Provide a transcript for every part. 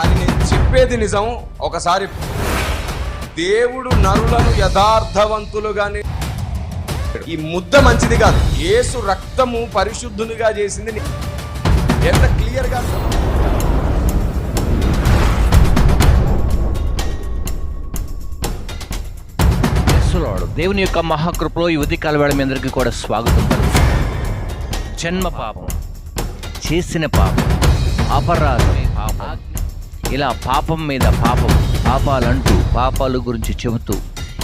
అని నేను చెప్పేది నిజం. ఒకసారి దేవుడు నరులను యథార్థవంతులుగానే ఈ ముద్ద మంచిది కాదు. యేసు రక్తము పరిశుద్ధునిగా చేసింది ఎంత క్లియర్గా దేవుని యొక్క మహాకృపలో ఈ ఉదయకాల వేళ మీ అందరికీ కూడా స్వాగతం జన్మ పాపం చేసిన పాపం అపరాధం పాపం. ఇలా పాపం మీద పాపం పాపాలంటూ పాపాల గురించి చెబుతూ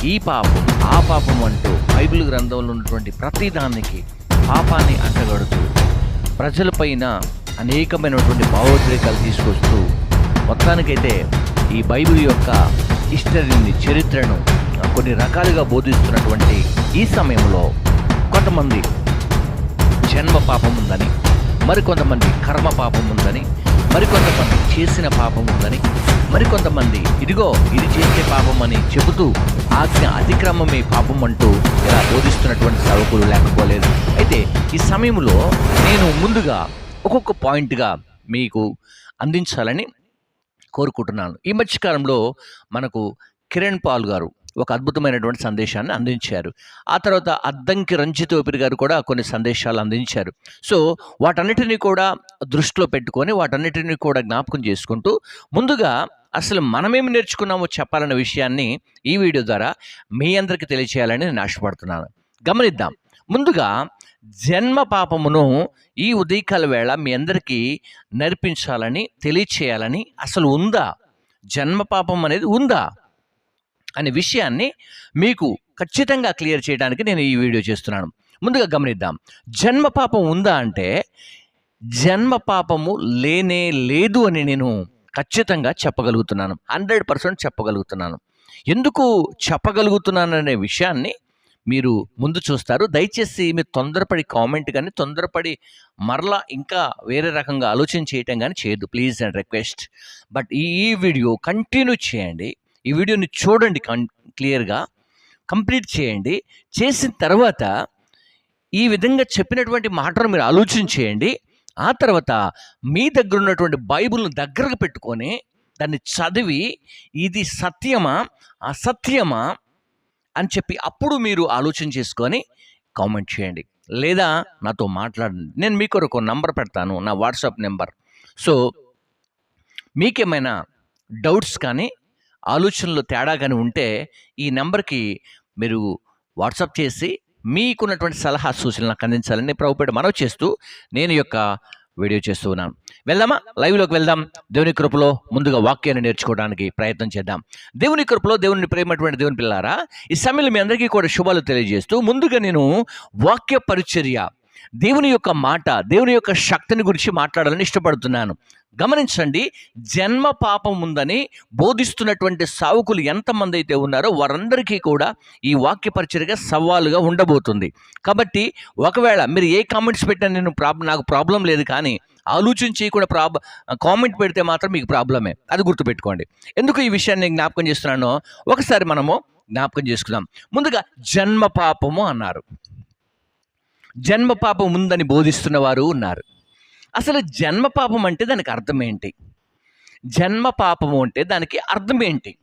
ఈ పాపం ఆ పాపం అంటూ బైబిల్ గ్రంథంలో ఉన్నటువంటి ప్రతిదానికి పాపాన్ని అంటగడుతూ ప్రజలపైన అనేకమైనటువంటి భావోద్రేకాలు తీసుకొస్తూ మొత్తానికైతే ఈ బైబిల్ యొక్క హిస్టరీని చరిత్రను కొన్ని రకాలుగా బోధిస్తున్నటువంటి ఈ సమయంలో కొంతమంది జన్మ పాపం ఉందని మరికొంతమంది కర్మ పాపం ఉందని మరికొంతమంది చేసిన పాపం ఉందని మరికొంతమంది ఇదిగో ఇది చేసే పాపం అని చెబుతూ ఆజ్ఞ అతిక్రమమే పాపం అంటూ ఇలా బోధిస్తున్నటువంటి సవకులు లేకపోలేదు. అయితే ఈ సమయంలో నేను ముందుగా ఒక్కొక్క పాయింట్గా మీకు అందించాలని కోరుకుంటున్నాను. ఈ మధ్యకాలంలో మనకు కిరణ్ పాల్ గారు ఒక అద్భుతమైనటువంటి సందేశాన్ని అందించారు. ఆ తర్వాత అద్దంకి రంజిత్ ఓపిరి గారు కూడా కొన్ని సందేశాలు అందించారు. సో వాటన్నిటిని కూడా దృష్టిలో పెట్టుకొని వాటన్నిటిని కూడా జ్ఞాపకం చేసుకుంటూ ముందుగా అసలు మనమేమి నేర్చుకున్నామో చెప్పాలన్న విషయాన్ని ఈ వీడియో ద్వారా మీ అందరికీ తెలియచేయాలని నేను ఆశపడుతున్నాను. గమనిద్దాం. ముందుగా జన్మ పాపమును ఈ ఉదయకాల వేళ మీ అందరికీ నేర్పించాలని తెలియచేయాలని అసలు ఉందా? జన్మ పాపం అనేది ఉందా? అనే విషయాన్ని మీకు ఖచ్చితంగా క్లియర్ చేయడానికి నేను ఈ వీడియో చేస్తున్నాను. ముందుగా గమనిద్దాం. జన్మ పాపం ఉందా అంటే జన్మ పాపము లేనే లేదు అని నేను ఖచ్చితంగా చెప్పగలుగుతున్నాను. Hundred percent చెప్పగలుగుతున్నాను. ఎందుకు చెప్పగలుగుతున్నాననే విషయాన్ని మీరు ముందు చూస్తారు. దయచేసి మీరు తొందరపడి కామెంట్ కానీ తొందరపడి మరలా ఇంకా వేరే రకంగా ఆలోచన చేయటం కానీ చేయదు ప్లీజ్ అండ్ రిక్వెస్ట్. బట్ ఈ ఈ వీడియో కంటిన్యూ చేయండి. ఈ వీడియోని చూడండి కన్ క్లియర్గా. కంప్లీట్ చేయండి. చేసిన తర్వాత ఈ విధంగా చెప్పినటువంటి మాటను మీరు ఆలోచన చేయండి. ఆ తర్వాత మీ దగ్గర ఉన్నటువంటి బైబిల్ని దగ్గరకు పెట్టుకొని దాన్ని చదివి ఇది సత్యమా అసత్యమా అని చెప్పి అప్పుడు మీరు ఆలోచన చేసుకొని కామెంట్ చేయండి. లేదా నాతో మాట్లాడండి. నేను మీకు ఒక నంబర్ పెడతాను నా వాట్సాప్ నెంబర్. సో మీకేమైనా డౌట్స్ కానీ ఆలోచనలు తేడా కానీ ఉంటే ఈ నెంబర్కి మీరు వాట్సాప్ చేసి మీకున్నటువంటి సలహా సూచనలు నాకు అందించాలని ప్రభుపేట మనవి చేస్తూ నేను యొక్క వీడియో చేస్తూ ఉన్నాను. వెళ్దామా? లైవ్లోకి వెళ్దాం. దేవుని కృపలో ముందుగా వాక్యాన్ని నేర్చుకోవడానికి ప్రయత్నం చేద్దాం. దేవుని కృపలో దేవుని ప్రేమటువంటి దేవుని పిల్లారా ఈ సమయంలో మీ అందరికీ కూడా శుభాలు తెలియజేస్తూ ముందుగా నేను వాక్య పరిచర్య దేవుని యొక్క మాట దేవుని యొక్క శక్తిని గురించి మాట్లాడాలని ఇష్టపడుతున్నాను. గమనించండి జన్మ పాపం ఉందని బోధిస్తున్నటువంటి సావుకులు ఎంతమంది అయితే ఉన్నారో వారందరికీ కూడా ఈ వాక్య పరిచయగా సవాలుగా ఉండబోతుంది. కాబట్టి ఒకవేళ మీరు ఏ కామెంట్స్ పెట్టినా నేను ప్రాబ్లం నాకు ప్రాబ్లం లేదు కానీ ఆలోచన చేయకుండా ప్రాబ్ కామెంట్ పెడితే మాత్రం మీకు ప్రాబ్లమే. అది గుర్తుపెట్టుకోండి. ఎందుకు ఈ విషయాన్ని నేను జ్ఞాపకం చేస్తున్నానో ఒకసారి మనము జ్ఞాపకం చేసుకుందాం. ముందుగా జన్మ పాపము అన్నారు. జన్మ పాపం ఉందని బోధిస్తున్న వారు ఉన్నారు. అసలు జన్మ పాపం అంటే దానికి అర్థం ఏంటి? జన్మ పాపము అంటే దానికి అర్థం ఏంటి?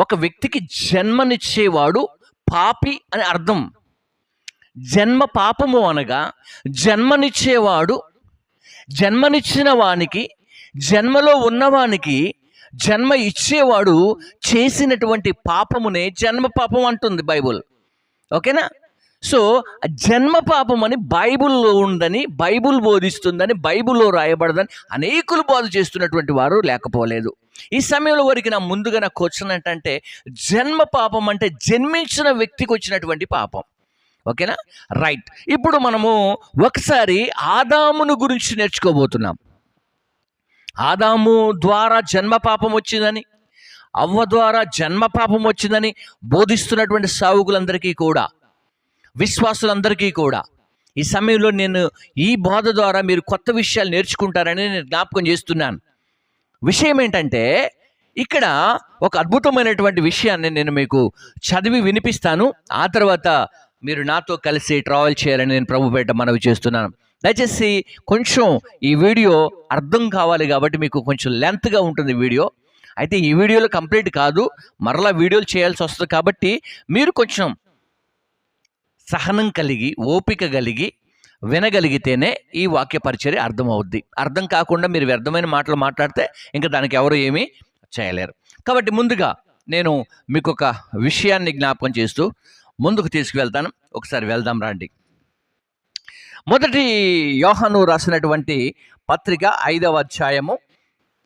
ఒక వ్యక్తికి జన్మనిచ్చేవాడు పాపి అని అర్థం. జన్మ పాపము అనగా జన్మనిచ్చేవాడు జన్మనిచ్చిన వానికి జన్మలో ఉన్నవానికి జన్మ ఇచ్చేవాడు చేసినటువంటి పాపమునే జన్మ పాపం అంటుంది బైబుల్. ఓకేనా? సో జన్మ పాపం అని బైబుల్లో ఉందని బైబుల్ బోధిస్తుందని బైబుల్లో రాయబడదని అనేకులు బోధ చేస్తున్నటువంటి వారు లేకపోలేదు. ఈ సమయంలో వారికి నా ముందుగా నాకు క్వశ్చన్ ఏంటంటే జన్మ పాపం అంటే జన్మించిన వ్యక్తికి వచ్చినటువంటి పాపం. ఓకేనా? రైట్. ఇప్పుడు మనము ఒకసారి ఆదామును గురించి నేర్చుకోబోతున్నాం. ఆదాము ద్వారా జన్మ పాపం వచ్చిందని అవ్వ ద్వారా జన్మ పాపం వచ్చిందని బోధిస్తున్నటువంటి సావుకులందరికీ కూడా విశ్వాసులందరికీ కూడా. ఈ సమయంలో నేను ఈ బోధ ద్వారా మీరు కొత్త విషయాలు నేర్చుకుంటారని నేను జ్ఞాపకం చేస్తున్నాను. విషయం ఏంటంటే ఇక్కడ ఒక అద్భుతమైనటువంటి విషయాన్ని నేను మీకు చదివి వినిపిస్తాను. ఆ తర్వాత మీరు నాతో కలిసి ట్రావెల్ చేయాలని నేను ప్రభు పేట మనవి చేస్తున్నాను. దయచేసి కొంచెం ఈ వీడియో అర్థం కావాలి కాబట్టి మీకు కొంచెం లెంత్గా ఉంటుంది వీడియో. అయితే ఈ వీడియోలో కంప్లీట్ కాదు. మరలా వీడియోలు చేయాల్సి వస్తుంది కాబట్టి మీరు కొంచెం సహనం కలిగి ఓపిక కలిగి వినగలిగితేనే ఈ వాక్య పరిచర్య అర్థమవుద్ది. అర్థం కాకుండా మీరు వ్యర్థమైన మాటలు మాట్లాడితే ఇంకా దానికి ఎవరు ఏమీ చేయలేరు. కాబట్టి ముందుగా నేను మీకు ఒక విషయాన్ని జ్ఞాపకం చేస్తూ ముందుకు తీసుకువెళ్తాను. ఒకసారి వెళ్దాం రండి. మొదటి యోహను రాసినటువంటి పత్రిక ఐదవ అధ్యాయము.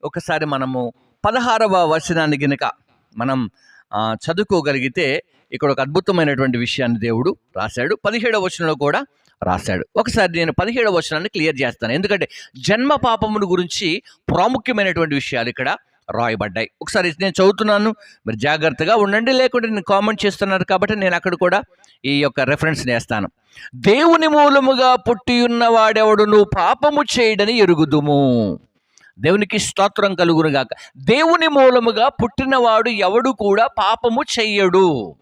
ఒకసారి మనము పదహారవ వచనాన్ని గనుక మనం చదువుకోగలిగితే ఇక్కడ ఒక అద్భుతమైనటువంటి విషయాన్ని దేవుడు రాశాడు. పదిహేడవ వచనంలో కూడా రాశాడు. ఒకసారి నేను పదిహేడవ వచనాన్ని క్లియర్ చేస్తాను. ఎందుకంటే జన్మ పాపమును గురించి ప్రాముఖ్యమైనటువంటి విషయాలు ఇక్కడ రాయబడ్డాయి. ఒకసారి నేను చదువుతున్నాను. మీరు జాగ్రత్తగా ఉండండి. లేకుంటే నేను కామెంట్ చేస్తున్నారు కాబట్టి నేను అక్కడ కూడా ఈ యొక్క రెఫరెన్స్ నేస్తాను. దేవుని మూలముగా పుట్టి ఉన్నవాడెవడును పాపము చేయడని ఎరుగుదుము. దేవునికి స్తోత్రం కలుగునుగాక దేవుని మూలముగా పుట్టినవాడు ఎవడు కూడా పాపము చెయ్యడు.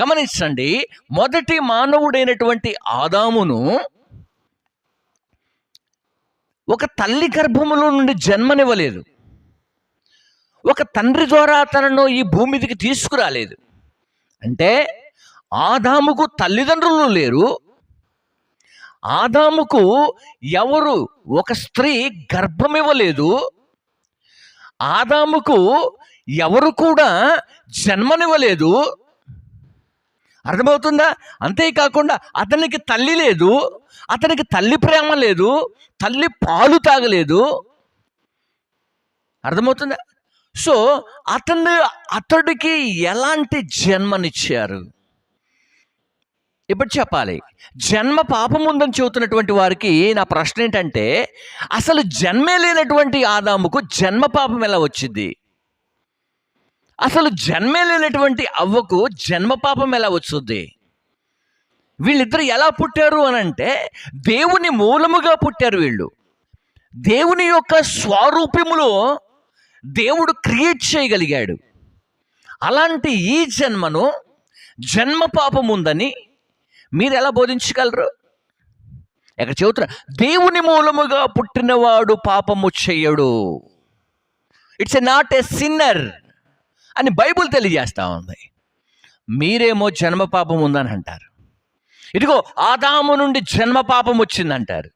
గమనించండి మొదటి మానవుడైనటువంటి ఆదామును ఒక తల్లి గర్భములో నుండి జన్మనివ్వలేదు. ఒక తండ్రి ద్వారా తనను ఈ భూమిదికి తీసుకురాలేదు. అంటే ఆదాముకు తల్లిదండ్రులు లేరు ఆదాముకు ఎవరు ఒక స్త్రీ గర్భం ఇవ్వలేదు ఆదాముకు ఎవరు కూడా జన్మనివ్వలేదు. అర్థమవుతుందా? అంతేకాకుండా అతనికి తల్లి లేదు అతనికి తల్లి ప్రేమ లేదు తల్లి పాలు తాగలేదు. అర్థమవుతుందా? సో అతను అతడికి ఎలాంటి జన్మనిచ్చారు? ఇప్పుడు చెప్పాలి. జన్మ పాపం ఉందని చెబుతున్నటువంటి వారికి నా ప్రశ్న ఏంటంటే అసలు జన్మే లేనటువంటి ఆదాముకు జన్మ పాపం ఎలా వచ్చింది? అసలు జన్మే లేనటువంటి అవ్వకు జన్మ పాపం ఎలా వచ్చుద్ది వీళ్ళిద్దరు ఎలా పుట్టారు అని అంటే దేవుని మూలముగా పుట్టారు వీళ్ళు. దేవుని యొక్క స్వరూపములో దేవుడు క్రియేట్ చేయగలిగాడు. అలాంటి ఈ జన్మను జన్మ పాపం ఉందని మీరు ఎలా బోధించగలరు? ఇక్కడ చెబుతున్నా దేవుని మూలముగా పుట్టినవాడు పాపము చెయ్యడు. It's a not a sinner అని బైబుల్ తెలియజేస్తా ఉంది. మీరేమో జన్మ పాపం ఉందని అంటారు ఇదిగో ఆదాము నుండి జన్మ పాపం వచ్చిందంటారు.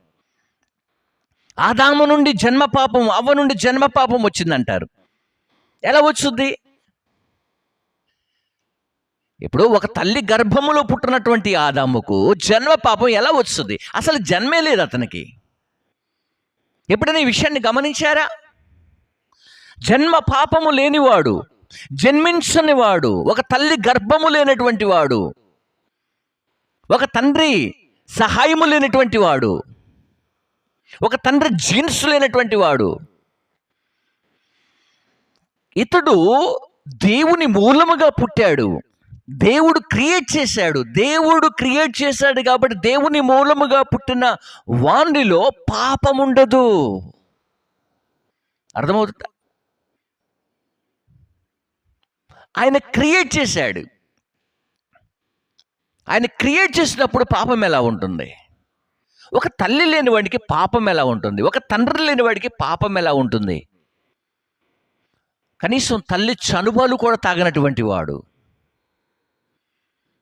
ఆదాము నుండి జన్మ పాపం అవ్వ నుండి జన్మ పాపం వచ్చిందంటారు. ఎలా వచ్చుద్ది? ఇప్పుడు ఒక తల్లి గర్భములో పుట్టినటువంటి ఆదాముకు జన్మ పాపం ఎలా వస్తుంది? అసలు జన్మే లేదు అతనికి. ఎప్పుడైనా ఈ విషయాన్ని గమనించారా? జన్మ పాపము లేనివాడు జన్మించని వాడు ఒక తల్లి గర్భము లేనటువంటి వాడు ఒక తండ్రి సహాయము లేనటువంటి వాడు ఒక తండ్రి జీన్స్ లేనటువంటి వాడు ఇతడు దేవుని మూలముగా పుట్టాడు. దేవుడు క్రియేట్ చేశాడు. దేవుడు క్రియేట్ చేశాడు కాబట్టి దేవుని మూలముగా పుట్టిన వాణిలో పాపం ఉండదు. అర్థమవుతుందా? ఆయన క్రియేట్ చేశాడు. ఆయన క్రియేట్ చేసినప్పుడు పాపం ఎలా ఉంటుంది? ఒక తల్లి లేని వాడికి పాపం ఎలా ఉంటుంది? ఒక తండ్రి లేని వాడికి పాపం ఎలా ఉంటుంది? కనీసం తల్లి చనుబాలు కూడా తాగినటువంటి వాడు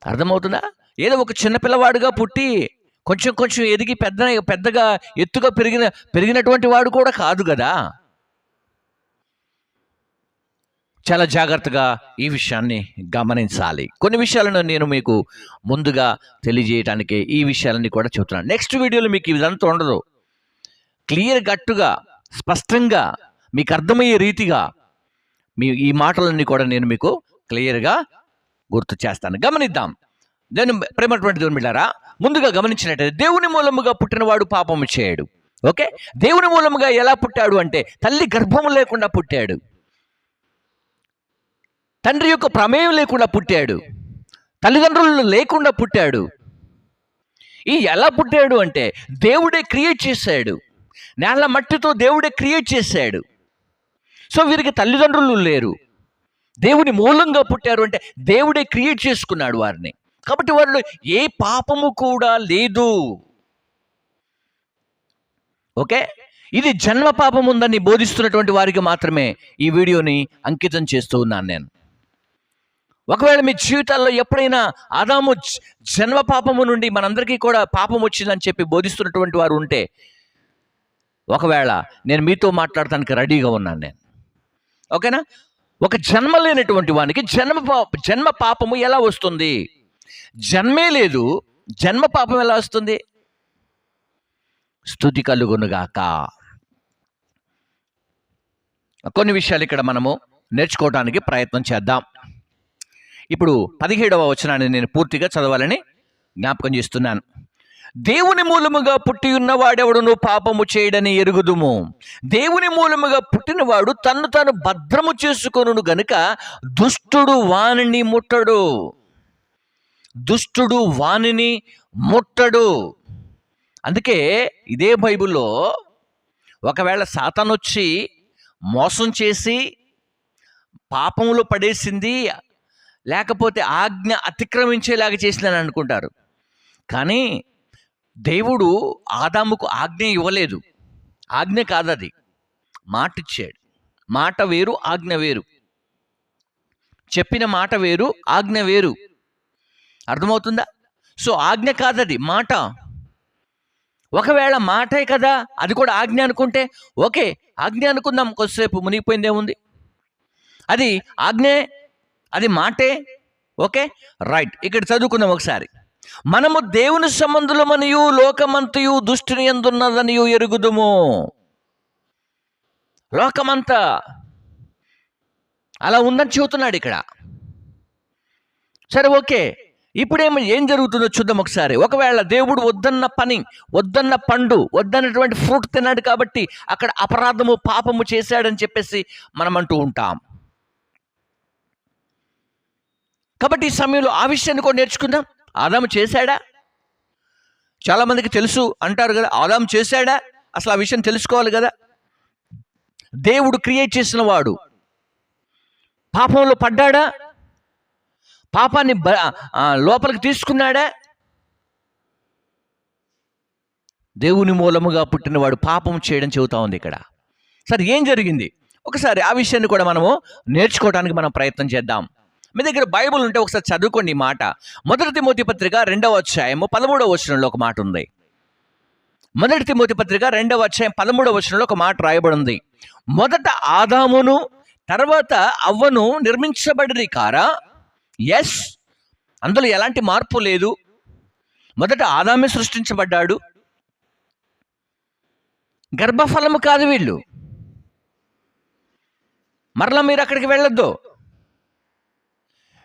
అర్థమవుతుందా? ఏదో ఒక చిన్న పిల్లవాడుగా పుట్టి కొంచెం కొంచెం ఎదిగి పెద్ద పెద్దగా ఎత్తుగా పెరిగిన పెరిగినటువంటి వాడు కూడా కాదు కదా. చాలా జాగ్రత్తగా ఈ విషయాన్ని గమనించాలి. కొన్ని విషయాలను నేను మీకు ముందుగా తెలియజేయడానికి ఈ విషయాలన్నీ కూడా చెబుతున్నాను. నెక్స్ట్ వీడియోలో మీకు ఇదంతా ఉండదు. క్లియర్ గట్టుగా స్పష్టంగా మీకు అర్థమయ్యే రీతిగా మీ ఈ మాటలన్నీ కూడా నేను మీకు క్లియర్గా గుర్తు చేస్తాను. గమనిద్దాం. నేను ప్రేమటువంటి దేవుని బిడ్డారా ముందుగా గమనించినట్టయితే దేవుని మూలముగా పుట్టినవాడు పాపము చేయడు. ఓకే? దేవుని మూలముగా ఎలా పుట్టాడు అంటే తల్లి గర్భము లేకుండా పుట్టాడు. తండ్రి యొక్క ప్రమేయం లేకుండా పుట్టాడు. తల్లిదండ్రులు లేకుండా పుట్టాడు. ఈ ఎలా పుట్టాడు అంటే దేవుడే క్రియేట్ చేశాడు. నేల మట్టితో దేవుడే క్రియేట్ చేశాడు. సో వీరికి తల్లిదండ్రులు లేరు. దేవుని మూలంగా పుట్టారు అంటే దేవుడే క్రియేట్ చేసుకున్నాడు వారిని. కాబట్టి వారిలో ఏ పాపము కూడా లేదు. ఓకే? ఇది జన్మ పాపం ఉందని బోధిస్తున్నటువంటి వారికి మాత్రమే ఈ వీడియోని అంకితం చేస్తూ ఉన్నాను నేను. ఒకవేళ మీ జీవితాల్లో ఎప్పుడైనా ఆదాము జన్మ పాపము నుండి మనందరికీ కూడా పాపం వచ్చిందని చెప్పి బోధిస్తున్నటువంటి వారు ఉంటే ఒకవేళ నేను మీతో మాట్లాడటానికి రెడీగా ఉన్నాను నేను. ఓకేనా? ఒక జన్మ లేనటువంటి వానికి జన్మ పాప జన్మ పాపము ఎలా వస్తుంది? జన్మే లేదు. జన్మ పాపం ఎలా వస్తుంది? స్థుతి కలుగునుగాక. కొన్ని విషయాలు ఇక్కడ మనము నేర్చుకోవడానికి ప్రయత్నం చేద్దాం. ఇప్పుడు పదిహేడవ వచనాన్ని నేను పూర్తిగా చదవాలని జ్ఞాపకం చేస్తున్నాను. దేవుని మూలముగా పుట్టి ఉన్నవాడెవడును పాపము చేయడని ఎరుగుదుము. దేవుని మూలముగా పుట్టినవాడు తన్ను తాను భద్రము చేసుకొను గనుక దుష్టుడు వానిని ముట్టడు. దుష్టుడు వానిని ముట్టడు. అందుకే ఇదే బైబిల్లో ఒకవేళ సాతానొచ్చి మోసం చేసి పాపములు పడేసింది లేకపోతే ఆజ్ఞ అతిక్రమించేలాగా చేసిందని అనుకుంటారు. కానీ దేవుడు ఆదాముకు ఆజ్ఞ ఇవ్వలేదు. ఆజ్ఞ కాదది. మాట ఇచ్చాడు మాట వేరు ఆజ్ఞ వేరు. చెప్పిన మాట వేరు ఆజ్ఞ వేరు. అర్థమవుతుందా? సో ఆజ్ఞ కాదది మాట. ఒకవేళ మాటే కదా అది కూడా ఆజ్ఞ అనుకుంటే ఓకే ఆజ్ఞ అనుకుందాం కొద్దిసేపు మునిగిపోయిందేముంది అది ఆజ్ఞే అది మాటే ఓకే రైట్. ఇక్కడ చదువుకుందాం ఒకసారి. మనము దేవుని సంబంధులమనియు లోకమంతయు దుష్టిని ఎందున్నదనియు ఎరుగుదుము. లోకమంతా అలా ఉందని చెబుతున్నాడు ఇక్కడ. సరే ఓకే. ఇప్పుడేమో ఏం జరుగుతుందో చూద్దాం ఒకసారి. ఒకవేళ దేవుడు వద్దన్న పని వద్దన్న పండు వద్దన్నటువంటి ఫ్రూట్ తిన్నాడు కాబట్టి అక్కడ అపరాధము పాపము చేశాడని చెప్పేసి మనం అంటూ ఉంటాం. కాబట్టి ఈ సమయంలో ఆ విషయాన్ని కూడా నేర్చుకుందాం. ఆదాము చేశాడా? చాలామందికి తెలుసు అంటారు కదా ఆదాము చేశాడా? అసలు ఆ విషయం తెలుసుకోవాలి కదా. దేవుడు క్రియేట్ చేసిన వాడు. పాపంలో పడ్డాడా? పాపాన్ని బ- లోపలికి తీసుకున్నాడా? దేవుని మూలముగా పుట్టినవాడు పాపం చేయడం చెబుతా ఉంది ఇక్కడ. సరే ఏం జరిగింది? ఒకసారి ఆ విషయాన్ని కూడా మనము నేర్చుకోవడానికి మనం ప్రయత్నం చేద్దాం. మీ దగ్గర బైబుల్ ఉంటే ఒకసారి చదువుకోండి మాట. మొదటి తిమోతి పత్రిక రెండవ అధ్యాయము పదమూడవ వచనంలో ఒక మాట ఉంది. మొదటి తిమోతి పత్రిక రెండవ అధ్యాయం పదమూడవ వచనంలో ఒక మాట రాయబడి ఉంది మొదట ఆదామును తర్వాత అవ్వను నిర్మించబడిరి కారా? ఎస్ అందులో ఎలాంటి మార్పు లేదు. మొదట ఆదామే సృష్టించబడ్డాడు. గర్భఫలము కాదు వీళ్ళు. మరలా మీరు అక్కడికి వెళ్ళొద్దు.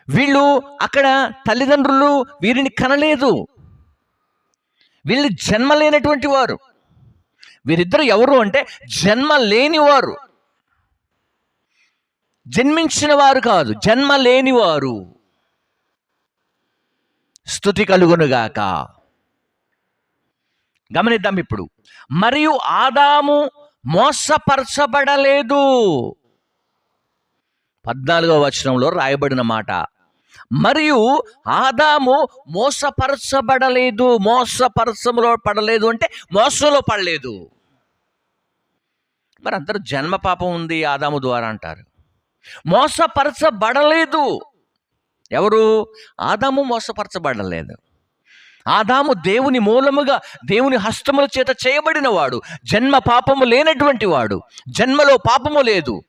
వీళ్ళు అక్కడ తల్లిదండ్రులు వీరిని కనలేదు. వీళ్ళు జన్మ లేనటువంటి వారు. వీరిద్దరు ఎవరు అంటే జన్మ లేనివారు జన్మించిన వారు కాదు జన్మ లేనివారు స్థుతి కలుగునుగాక. గమనిద్దాం ఇప్పుడు. మరియు ఆదాము మోసపరచబడలేదు. పద్నాలుగో వచనంలో రాయబడిన మాట మరియు ఆదాము మోసపరచబడలేదు మోసపరచములో పడలేదు అంటే మోసంలో పడలేదు. మరి అందరూ జన్మ పాపం ఉంది ఆదాము ద్వారా అంటారు. మోసపరచబడలేదు. ఎవరు? ఆదాము మోసపరచబడలేదు. ఆదాము దేవుని మూలముగా దేవుని హస్తముల చేత చేయబడినవాడు. జన్మ పాపము లేనటువంటి వాడు. జన్మలో పాపము లేదు.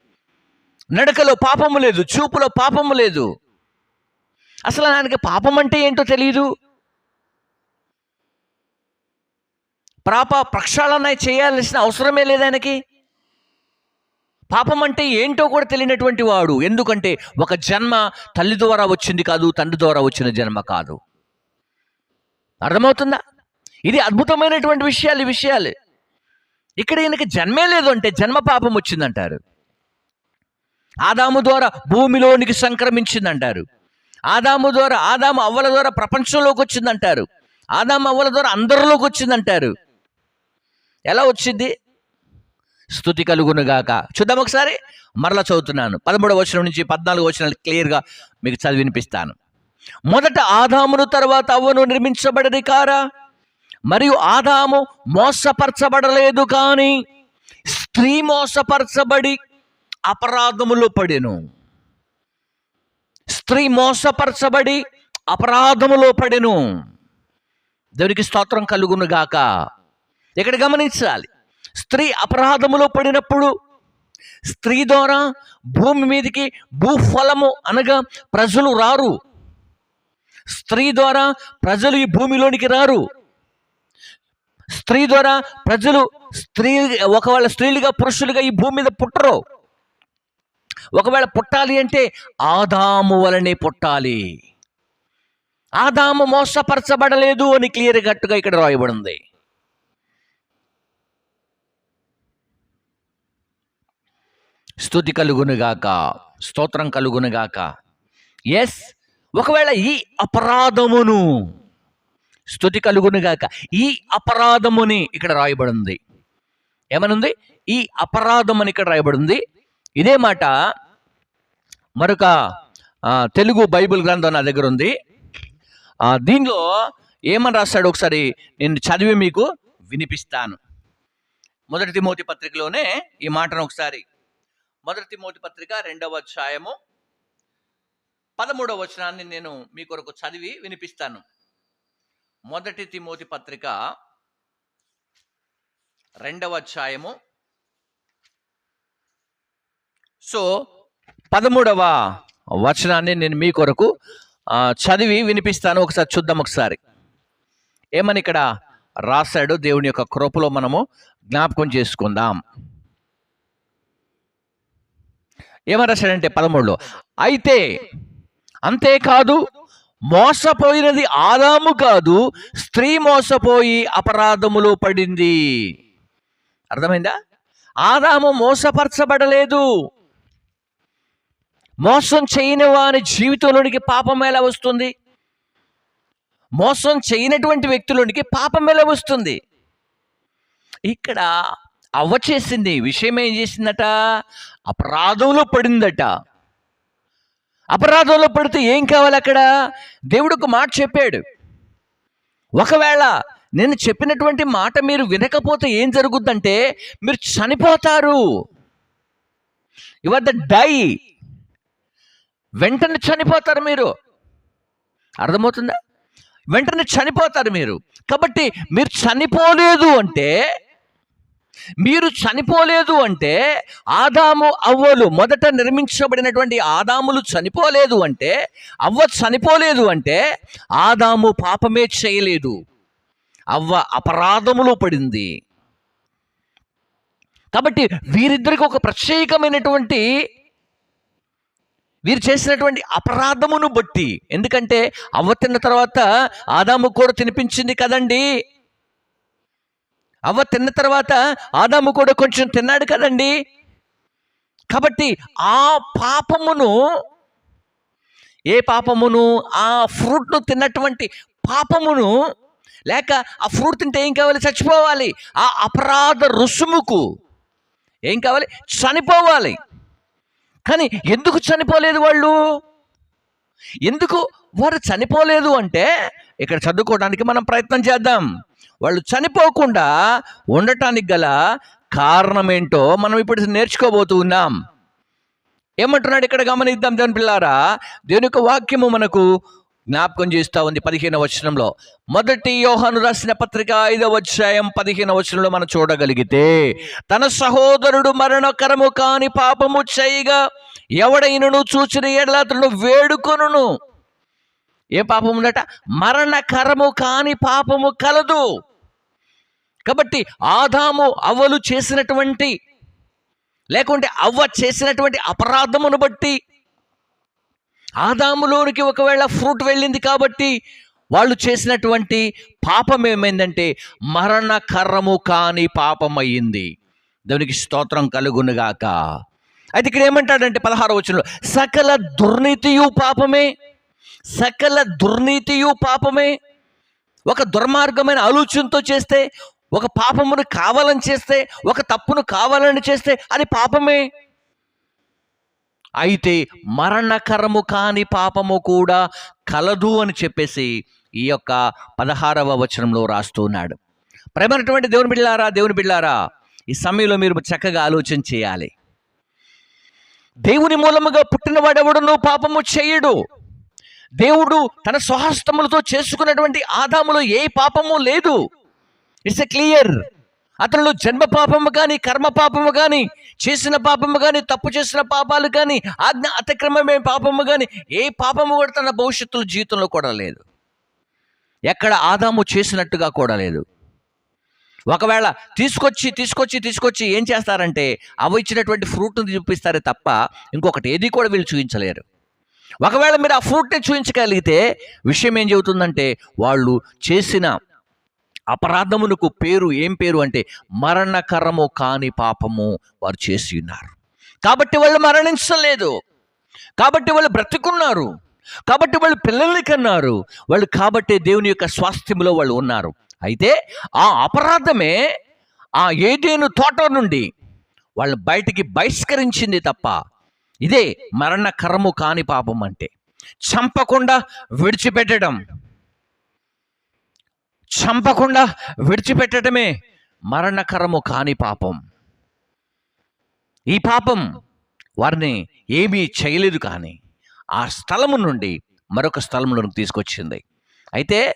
నడకలో పాపము లేదు. చూపులో పాపము లేదు. అసలు ఆయనకి పాపం అంటే ఏంటో తెలియదు పాప ప్రక్షాళన చేయాల్సిన అవసరమే లేదు ఆయనకి. పాపం అంటే ఏంటో కూడా తెలియనటువంటి వాడు. ఎందుకంటే ఒక జన్మ తల్లి ద్వారా వచ్చింది కాదు తండ్రి ద్వారా వచ్చిన జన్మ కాదు. అర్థమవుతుందా? ఇది అద్భుతమైనటువంటి విషయాలు ఈ విషయాలు. ఇక్కడ ఈయనకి జన్మే లేదు అంటే జన్మ పాపం వచ్చిందంటారు. ఆదాము ద్వారా భూమిలోనికి సంక్రమించిందంటారు. ఆదాము ద్వారా ఆదాము అవ్వల ద్వారా ప్రపంచంలోకి వచ్చిందంటారు. ఆదాము అవ్వల ద్వారా అందరిలోకి వచ్చిందంటారు. ఎలా వచ్చింది? స్థుతి కలుగునుగాక చూద్దాం ఒకసారి. మరలా చదువుతున్నాను. పదమూడవ వచనం నుంచి పద్నాలుగు వచనాలు క్లియర్గా మీకు చదివి వినిపిస్తాను. మొదట ఆదామును తర్వాత అవ్వను నిర్మించబడది కారా? మరియు ఆదాము మోసపరచబడలేదు కానీ స్త్రీ మోసపరచబడి అపరాధములో పడెను. స్త్రీ మోసపరచబడి అపరాధములో పడెను. దేవునికి స్తోత్రం కలుగును గాక. ఇక్కడ గమనించాలి. స్త్రీ అపరాధములో పడినప్పుడు స్త్రీ ద్వారా భూమి మీదకి భూఫలము అనగా ప్రజలు రారు. స్త్రీ ద్వారా ప్రజలు ఈ భూమిలోనికి రారు. స్త్రీ ద్వారా ప్రజలు స్త్రీ ఒకవేళ స్త్రీలుగా పురుషులుగా ఈ భూమి మీద పుట్టరు. ఒకవేళ పుట్టాలి అంటే ఆదాము వలనే పుట్టాలి. ఆదాము మోసపరచబడలేదు అని క్లియర్ కట్టుగా ఇక్కడ రాయబడింది. స్థుతి కలుగునుగాక స్తోత్రం కలుగునుగాక ఎస్ ఒకవేళ ఈ అపరాధమును స్థుతి కలుగునుగాక ఈ అపరాధముని ఇక్కడ రాయబడింది. ఏమనుంది? ఈ అపరాధం అని ఇక్కడ రాయబడింది. ఇదే మాట మరొక తెలుగు బైబిల్ గ్రంథం నా దగ్గర ఉంది. దీనిలో ఏమని రాస్తాడు ఒకసారి నేను చదివి మీకు వినిపిస్తాను. మొదటి తిమోతి పత్రికలోనే ఈ మాటను ఒకసారి. మొదటి తిమోతి పత్రిక రెండవ అధ్యాయము పదమూడవ వచనాన్ని నేను మీ కొరకు చదివి వినిపిస్తాను. మొదటి తిమోతి పత్రిక రెండవ అధ్యాయము సో పదమూడవ వచనాన్ని నేను మీ కొరకు చదివి వినిపిస్తాను. ఒకసారి చూద్దాం ఒకసారి. ఏమని ఇక్కడ రాశాడు? దేవుని యొక్క కృపలో మనము జ్ఞాపకం చేసుకుందాం. ఏమని రాశాడంటే పదమూడులో అయితే అంతేకాదు మోసపోయినది ఆదాము కాదు స్త్రీ మోసపోయి అపరాధములో పడింది. అర్థమైందా? ఆదాము మోసపరచబడలేదు. మోసం చేయని వారి జీవితంలోనికి పాపం ఎలా వస్తుంది? మోసం చేయనటువంటి వ్యక్తులోనికి పాపం ఎలా వస్తుంది? ఇక్కడ అవ్వ చేసింది విషయం ఏం చేసిందట? అపరాధంలో పడిందట. అపరాధంలో పడితే ఏం కావాలి అక్కడ? దేవుడు ఒక మాట చెప్పాడు. ఒకవేళ నేను చెప్పినటువంటి మాట మీరు వినకపోతే ఏం జరుగుద్దంటే మీరు చనిపోతారు. యువర్ ద డై వెంటనే చనిపోతారు మీరు. అర్థమవుతుందా? వెంటనే చనిపోతారు మీరు. కాబట్టి మీరు చనిపోలేదు అంటే మీరు చనిపోలేదు అంటే ఆదాము అవ్వలు మొదట నిర్మించబడినటువంటి ఆదాములు చనిపోలేదు అంటే అవ్వ చనిపోలేదు అంటే ఆదాము పాపమే చేయలేదు. అవ్వ అపరాధములో పడింది. కాబట్టి వీరిద్దరికి ఒక ప్రత్యేకమైనటువంటి వీరు చేసినటువంటి అపరాధమును బట్టి. ఎందుకంటే అవ్వ తిన్న తర్వాత ఆదాము కూడా తినిపించింది కదండి. అవ్వ తిన్న తర్వాత ఆదాము కూడా కొంచెం తిన్నాడు కదండి. కాబట్టి ఆ పాపమును ఏ పాపమును ఆ ఫ్రూట్ను తిన్నటువంటి పాపమును లేక ఆ ఫ్రూట్ తింటే ఏం కావాలి? చచ్చిపోవాలి. ఆ అపరాధ రుసుముకు ఏం కావాలి? చనిపోవాలి. కానీ ఎందుకు చనిపోలేదు వాళ్ళు? ఎందుకు వారు చనిపోలేదు అంటే ఇక్కడ చదువుకోవడానికి మనం ప్రయత్నం చేద్దాం. వాళ్ళు చనిపోకుండా ఉండటానికి గల కారణం ఏంటో మనం ఇప్పుడు నేర్చుకోబోతూ ఉన్నాం. ఏమంటున్నాడు ఇక్కడ గమనిద్దాం దాని పిల్లారా? దేవుని యొక్క వాక్యము మనకు జ్ఞాపకం చేస్తా ఉంది పదిహేను వచనంలో. మొదటి యోహను రాసిన పత్రిక ఐదవ అధ్యాయం పదిహేను వచనంలో మనం చూడగలిగితే తన సహోదరుడు మరణకరము కాని పాపము చేయగా ఎవడైనను చూచిన ఎడల అతను వేడుకొనును. ఏ పాపం ఉందట? మరణకరము కాని పాపము కలదు. కాబట్టి ఆదాము అవ్వలు చేసినటువంటి లేకుంటే అవ్వ చేసినటువంటి అపరాధమును బట్టి ఆదాములోనికి ఒకవేళ ఫ్రూట్ వెళ్ళింది కాబట్టి వాళ్ళు చేసినటువంటి పాపం ఏమైందంటే మరణకరము కాని పాపం అయ్యింది. దేవునికి స్తోత్రం కలుగునుగాక అయితే ఇక్కడ ఏమంటాడంటే పదహారు వచనంలో సకల దుర్నీతియు పాపమే సకల దుర్నీతియు పాపమే. ఒక దుర్మార్గమైన ఆలోచనతో చేస్తే ఒక పాపమును కావాలని చేస్తే ఒక తప్పును కావాలని చేస్తే అది పాపమే. అయితే మరణకరము కాని పాపము కూడా కలదు అని చెప్పేసి ఈ యొక్క పదహారవ వచనంలో రాస్తూ ఉన్నాడు. ప్రేమైనటువంటి దేవుని బిళ్ళారా దేవుని బిళ్ళారా ఈ సమయంలో మీరు చక్కగా ఆలోచన చేయాలి. దేవుని మూలముగా పుట్టినవాడెవడును పాపము చేయడు. దేవుడు తన స్వహస్తములతో చేసుకున్నటువంటి ఆదాములో ఏ పాపము లేదు. ఇట్స్ ఎ క్లియర్ అతనిలో జన్మ పాపము కానీ కర్మ పాపము కానీ చేసిన పాపము కానీ తప్పు చేసిన పాపాలు కానీ ఆజ్ఞ అతిక్రమమే పాపము కానీ ఏ పాపము కూడా తన భవిష్యత్తులో జీవితంలో కూడా లేదు. ఎక్కడ ఆదాము చేసినట్టుగా కూడా లేదు. ఒకవేళ తీసుకొచ్చి తీసుకొచ్చి తీసుకొచ్చి ఏం చేస్తారంటే అవి ఇచ్చినటువంటి ఫ్రూట్ని చూపిస్తారే తప్ప ఇంకొకటి ఏది కూడా వీళ్ళు చూపించలేరు. ఒకవేళ మీరు ఆ ఫ్రూట్ని చూపించగలిగితే విషయం ఏం చెబుతుందంటే వాళ్ళు చేసిన అపరాధమునకు పేరు ఏం పేరు అంటే మరణకరము కాని పాపము వారు చేసి ఉన్నారు. కాబట్టి వాళ్ళు మరణించలేదు. కాబట్టి వాళ్ళు బ్రతుకున్నారు. కాబట్టి వాళ్ళు పిల్లల్ని కన్నారు. వాళ్ళు కాబట్టి దేవుని యొక్క స్వాస్థ్యంలో వాళ్ళు ఉన్నారు. అయితే ఆ అపరాధమే ఆ ఏదేను తోట నుండి వాళ్ళు బయటికి బహిష్కరించింది తప్ప ఇదే మరణకరము కాని పాపం అంటే. చంపకుండా విడిచిపెట్టడం. చంపకుండా విడిచిపెట్టడమే మరణకరము కాని పాపం. ఈ పాపం వారిని ఏమీ చేయలేదు కానీ ఆ స్థలము నుండి మరొక స్థలంలోకి తీసుకొచ్చింది. అయితే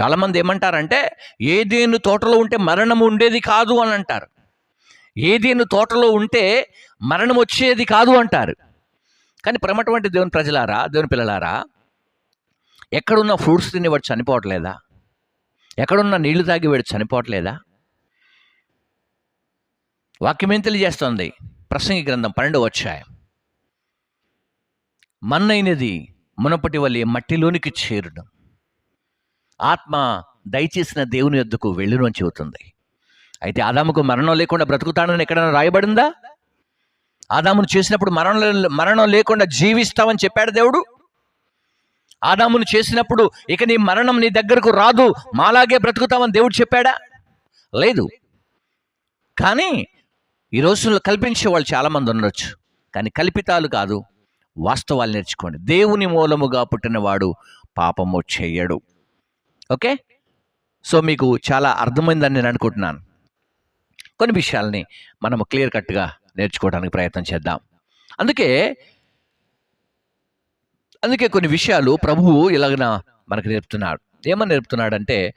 చాలామంది ఏమంటారంటే ఏదేను తోటలో ఉంటే మరణం ఉండేది కాదు అని అంటారు. ఏదేను తోటలో ఉంటే మరణం వచ్చేది కాదు అంటారు. కానీ ప్రమటువంటి దేవుని ప్రజలారా దేవుని పిల్లలారా ఎక్కడున్న ఫ్రూట్స్ తిని వాడు చనిపోవట్లేదా? ఎక్కడున్న నీళ్ళు తాగి వాడు చనిపోవట్లేదా? వాక్యం ఏం తెలియజేస్తోంది? ప్రసంగి గ్రంథం పన్నెండు వచ్చాయి మన్నైనది మునపటి వల్లే మట్టిలోనికి చేరును. ఆత్మ దయచేసిన దేవుని యొద్దకు వెళ్ళును అని చెబుతుంది. అయితే ఆదాముకు మరణం లేకుండా బ్రతుకుతాడని ఎక్కడైనా రాయబడిందా? ఆదామును చేసినప్పుడు మరణం మరణం లేకుండా జీవిస్తామని చెప్పాడు దేవుడు? ఆదామును చేసినప్పుడు ఇక నీ మరణం నీ దగ్గరకు రాదు. మాలాగే బ్రతుకుతామని దేవుడు చెప్పాడా? లేదు. కానీ ఈ రోజుల్లో కల్పించే వాళ్ళు చాలామంది ఉండొచ్చు. కానీ కల్పితాలు కాదు. వాస్తవాలు నేర్చుకోండి. దేవుని మూలముగా పుట్టినవాడు పాపము చెయ్యడు ఓకే? సో మీకు చాలా అర్థమైందని నేను అనుకుంటున్నాను. కొన్ని విషయాల్ని మనము క్లియర్ కట్గా నేర్చుకోవడానికి ప్రయత్నం చేద్దాం. అందుకే అందుకే కొన్ని విషయాలు ప్రభువు ఇలాగన మనకు నేర్పుతున్నాడు. ఏమని నేర్పుతున్నాడంటే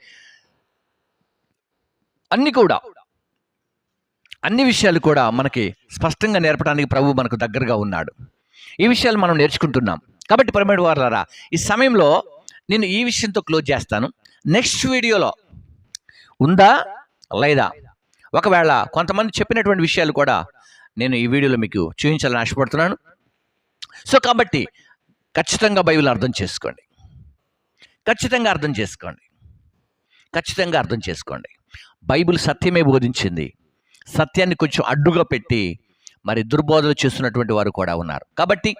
అన్ని కూడా అన్ని విషయాలు కూడా మనకి స్పష్టంగా నేర్పడానికి ప్రభు మనకు దగ్గరగా ఉన్నాడు. ఈ విషయాలు మనం నేర్చుకుంటున్నాం. కాబట్టి పరమేడు వారారా ఈ సమయంలో నేను ఈ విషయంతో క్లోజ్ చేస్తాను. నెక్స్ట్ వీడియోలో ఉందా లేదా? ఒకవేళ కొంతమంది చెప్పినటువంటి విషయాలు కూడా నేను ఈ వీడియోలో మీకు చూపించాలని ఆశపడుతున్నాను. సో కాబట్టి ఖచ్చితంగా బైబిల్ అర్థం చేసుకోండి. ఖచ్చితంగా అర్థం చేసుకోండి. ఖచ్చితంగా అర్థం చేసుకోండి. బైబిల్ సత్యమే బోధించింది. సత్యాన్ని కొంచెం అడ్డుగా పెట్టి మరి దుర్బోధలు చేస్తున్నటువంటి వారు కూడా ఉన్నారు. కాబట్టి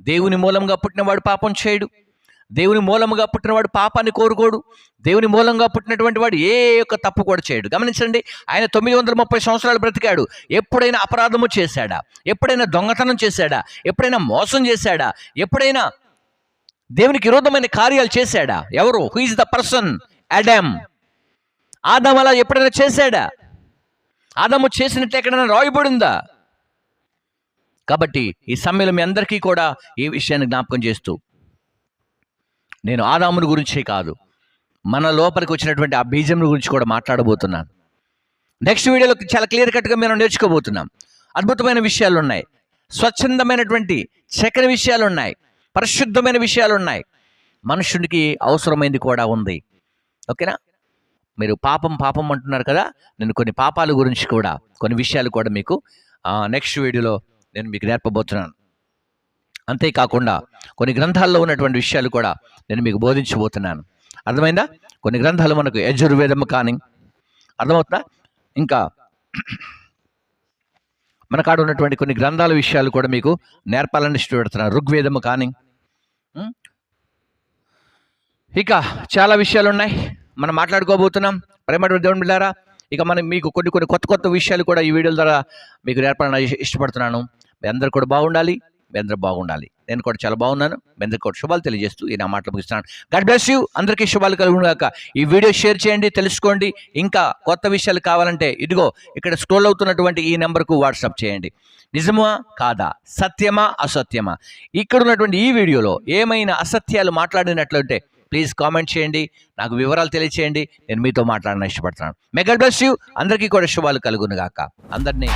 దేవుని మూలంగా పుట్టినవాడు పాపం చేయడు. దేవుని మూలముగా పుట్టినవాడు పాపాన్ని కోరుకోడు. దేవుని మూలంగా పుట్టినటువంటి వాడు ఏ యొక్క తప్పు కూడా చేయడు. గమనించండి ఆయన తొమ్మిది వందల ముప్పై సంవత్సరాలు బ్రతికాడు. ఎప్పుడైనా అపరాధము చేశాడా? ఎప్పుడైనా దొంగతనం చేశాడా? ఎప్పుడైనా మోసం చేశాడా? ఎప్పుడైనా దేవునికి విరోధమైన కార్యాలు చేశాడా? ఎవరు? Who is the person Adam ఆదం అలా ఎప్పుడైనా చేశాడా? ఆదము చేసినట్టు ఎక్కడైనా రాయబడిందా? కాబట్టి ఈ సమయంలో మీ అందరికీ కూడా ఈ విషయాన్ని జ్ఞాపకం చేస్తూ నేను ఆదాముని గురించే కాదు మన లోపలికి వచ్చినటువంటి ఆ బీజం గురించి కూడా మాట్లాడబోతున్నాను. నెక్స్ట్ వీడియోలో చాలా క్లియర్ కట్గా మనం నేర్చుకోబోతున్నాం. అద్భుతమైన విషయాలు ఉన్నాయి స్వచ్ఛందమైనటువంటి చక్కని విషయాలు ఉన్నాయి పరిశుద్ధమైన విషయాలు ఉన్నాయి మనుషునికి అవసరమైంది కూడా ఉంది. ఓకేనా? మీరు పాపం పాపం అంటున్నారు కదా? నేను కొన్ని పాపాల గురించి కూడా కొన్ని విషయాలు కూడా మీకు నెక్స్ట్ వీడియోలో నేను మీకు నేర్పబోతున్నాను. అంతేకాకుండా కొన్ని గ్రంథాల్లో ఉన్నటువంటి విషయాలు కూడా నేను మీకు బోధించబోతున్నాను. అర్థమైందా? కొన్ని గ్రంథాలు మనకు యజుర్వేదము కానీ అర్థమవుతుందా? ఇంకా మన కాడ ఉన్నటువంటి కొన్ని గ్రంథాల విషయాలు కూడా మీకు నేర్పాలని ఇష్టపడుతున్నాను. ఋగ్వేదము కానీ ఇక చాలా విషయాలు ఉన్నాయి. మనం మాట్లాడుకోబోతున్నాం. ప్రేమ దేవుని బిళ్ళారా ఇక మనం మీకు కొన్ని కొన్ని కొత్త కొత్త విషయాలు కూడా ఈ వీడియోల ద్వారా మీకు నేర్పాలని ఇష్టపడుతున్నాను. మీ అందరు కూడా బాగుండాలి. మీ అందరూ బాగుండాలి. నేను కూడా చాలా బాగున్నాను. మీ అందరికీ కూడా శుభాలు తెలియజేస్తూ ఈ నా మాటలు ముగిస్తున్నాను. God bless you. అందరికీ శుభాలు కలుగునుగాక ఈ వీడియో షేర్ చేయండి తెలుసుకోండి. ఇంకా కొత్త విషయాలు కావాలంటే ఇదిగో ఇక్కడ స్క్రోల్ అవుతున్నటువంటి ఈ నెంబర్కు వాట్సాప్ చేయండి. నిజమా? కాదా? సత్యమా? అసత్యమా? ఇక్కడ ఉన్నటువంటి ఈ వీడియోలో ఏమైనా అసత్యాలు మాట్లాడినట్లయితే ప్లీజ్ కామెంట్ చేయండి. నాకు వివరాలు తెలియచేయండి. నేను మీతో మాట్లాడడం ఇష్టపడుతున్నాను. May God bless you. అందరికీ కూడా శుభాలు కలుగునుగాక అందరినీ